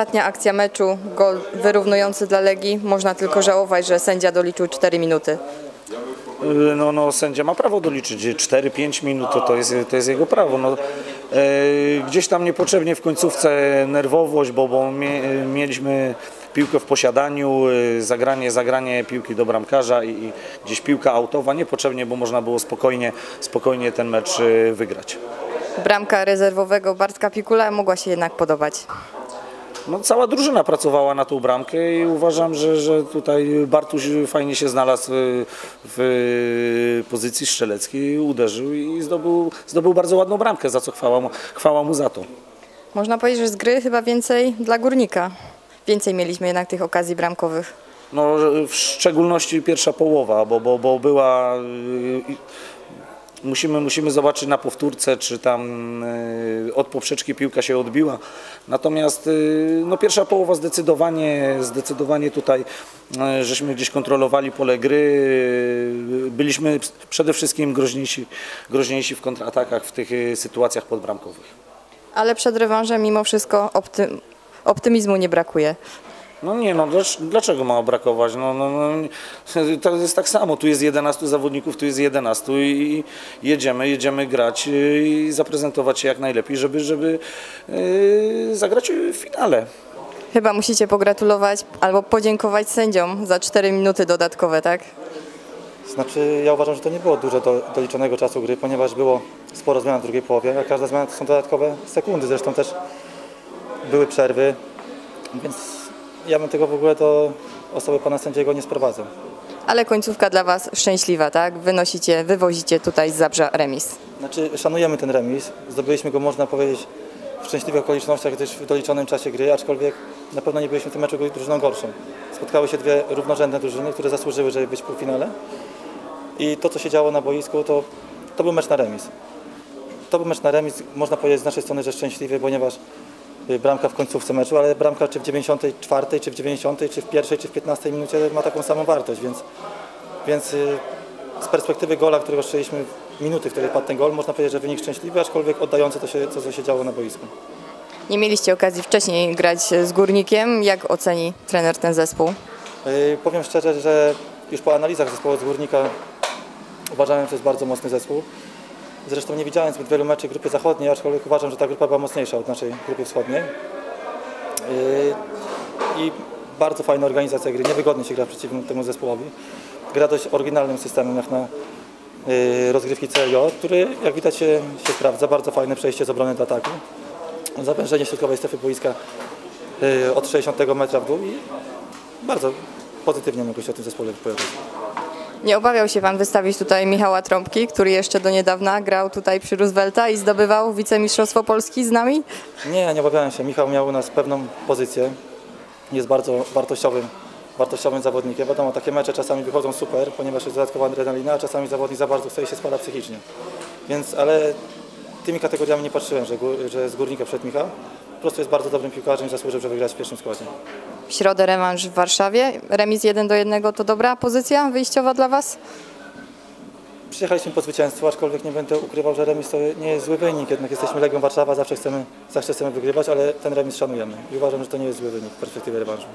Ostatnia akcja meczu, gol wyrównujący dla Legii. Można tylko żałować, że sędzia doliczył 4 minuty. Y, No, no, sędzia ma prawo doliczyć 4-5 minut, to, to, jest, to jest jego prawo. No, e, gdzieś tam niepotrzebnie w końcówce nerwowość, bo, bo mie, mieliśmy piłkę w posiadaniu, y, zagranie, zagranie piłki do bramkarza i, i gdzieś piłka autowa niepotrzebnie, bo można było spokojnie, spokojnie ten mecz wygrać. Bramka rezerwowego Bartka Pikula mogła się jednak podobać. No, cała drużyna pracowała na tą bramkę i uważam, że, że tutaj Bartuś fajnie się znalazł y, w pozycji strzeleckiej, uderzył i zdobył, zdobył bardzo ładną bramkę, za co chwała mu, chwała mu za to. Można powiedzieć, że z gry chyba więcej dla Górnika. Więcej mieliśmy jednak tych okazji bramkowych. No, w szczególności pierwsza połowa, bo, bo, bo była. Musimy, musimy zobaczyć na powtórce, czy tam y, od poprzeczki piłka się odbiła. Natomiast y, no, pierwsza połowa zdecydowanie, zdecydowanie tutaj, y, żeśmy gdzieś kontrolowali pole gry. Byliśmy przede wszystkim groźniejsi, groźniejsi w kontratakach w tych sytuacjach podbramkowych. Ale przed rewanżem mimo wszystko opty- optymizmu nie brakuje. No nie, no dlac- dlaczego ma brakować? No, no, no, to jest tak samo, tu jest 11 zawodników, tu jest 11 i jedziemy, jedziemy grać y, i zaprezentować się jak najlepiej, żeby, żeby yy, zagrać w finale. Chyba musicie pogratulować albo podziękować sędziom za 4 minuty dodatkowe, tak? Znaczy, ja uważam, że to nie było dużo do, doliczonego czasu gry, ponieważ było sporo zmian w drugiej połowie, a każda zmiana to są dodatkowe sekundy, zresztą też były przerwy, więc ja bym tego w ogóle do osoby pana sędziego nie sprowadzał. Ale końcówka dla Was szczęśliwa, tak? Wynosicie, wywozicie tutaj z Zabrza remis. Znaczy, szanujemy ten remis, zdobyliśmy go, można powiedzieć, w szczęśliwych okolicznościach, też w doliczonym czasie gry, aczkolwiek na pewno nie byliśmy w tym meczu drużyną gorszą. Spotkały się dwie równorzędne drużyny, które zasłużyły, żeby być w półfinale i to, co się działo na boisku, to, to był mecz na remis. To był mecz na remis, można powiedzieć z naszej strony, że szczęśliwy, ponieważ bramka w końcówce meczu, ale bramka czy w 94, czy w 90, czy w pierwszej, czy w 15 minucie ma taką samą wartość, więc, więc y, z perspektywy gola, którego strzeliśmy minuty, w której padł ten gol, można powiedzieć, że wynik szczęśliwy, aczkolwiek oddający to, się, to co się działo na boisku. Nie mieliście okazji wcześniej grać z Górnikiem. Jak oceni trener ten zespół? Yy, powiem szczerze, że już po analizach zespołu z Górnika uważałem, że to jest bardzo mocny zespół. Zresztą nie widziałem zbyt wielu meczy grupy zachodniej, aczkolwiek uważam, że ta grupa była mocniejsza od naszej grupy wschodniej. Yy, I bardzo fajna organizacja gry, niewygodnie się gra przeciwko temu zespołowi. Gra dość oryginalnym systemem jak na yy, rozgrywki CLJ, który jak widać się, się sprawdza. Bardzo fajne przejście z obrony do ataku. Zawężenie środkowej strefy boiska yy, od 60 metra w dół i bardzo pozytywnie mogę się o tym zespole wypowiadać. Nie obawiał się Pan wystawić tutaj Michała Trąbki, który jeszcze do niedawna grał tutaj przy Roosevelta i zdobywał wicemistrzostwo Polski z nami? Nie, nie obawiałem się. Michał miał u nas pewną pozycję. Jest bardzo wartościowym, wartościowym zawodnikiem. Wiadomo, takie mecze czasami wychodzą super, ponieważ jest dodatkowa adrenalina, a czasami zawodnik za bardzo chce się spada psychicznie. Więc, ale tymi kategoriami nie patrzyłem, że, że z górnika przed Michał. Po prostu jest bardzo dobrym piłkarzem i zasłużył, żeby grać w pierwszym składzie. W środę rewanż w Warszawie. Remis 1 do 1 to dobra pozycja wyjściowa dla Was? Przyjechaliśmy po zwycięstwo, aczkolwiek nie będę ukrywał, że remis to nie jest zły wynik. Jednak jesteśmy Legią Warszawa, zawsze chcemy, zawsze chcemy wygrywać, ale ten remis szanujemy. I uważam, że to nie jest zły wynik w perspektywie rewanżu.